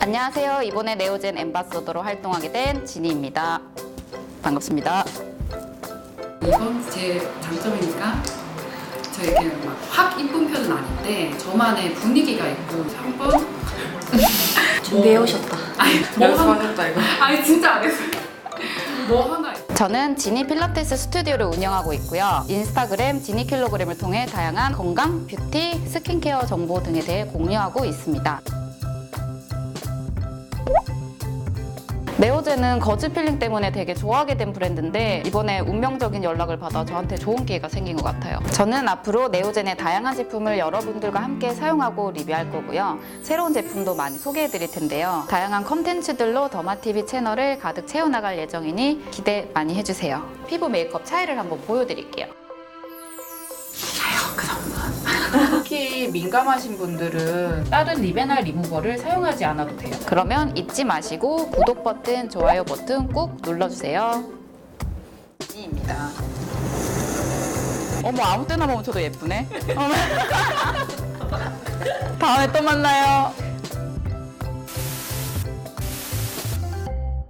안녕하세요. 이번에 네오젠 엠바서더로 활동하게 된 진희입니다. 반갑습니다. 이건 제 장점이니까 저에게 막확 이쁜 편은 아닌데 저만의 분위기가 있고 한번 준비해 오셨다. 아니 뭐 연습하셨다 이거. 아니 진짜 안 했어요. 뭐 하나 저는 지니 필라테스 스튜디오를 운영하고 있고요. 인스타그램 지니 킬로그램을 통해 다양한 건강, 뷰티, 스킨케어 정보 등에 대해 공유하고 있습니다. 네오젠은 거즈 필링 때문에 되게 좋아하게 된 브랜드인데 이번에 운명적인 연락을 받아 저한테 좋은 기회가 생긴 것 같아요. 저는 앞으로 네오젠의 다양한 제품을 여러분들과 함께 사용하고 리뷰할 거고요. 새로운 제품도 많이 소개해 드릴 텐데요. 다양한 컨텐츠들로 더마TV 채널을 가득 채워나갈 예정이니 기대 많이 해주세요. 피부 메이크업 차이를 한번 보여드릴게요. 민감하신 분들은 다른 리베날 리무버를 사용하지 않아도 돼요. 그러면 잊지 마시고 구독 버튼, 좋아요 버튼 꾹 눌러주세요. 입니다. 어머 아무 때나 멈춰도 예쁘네. 어머. 다음에 또 만나요.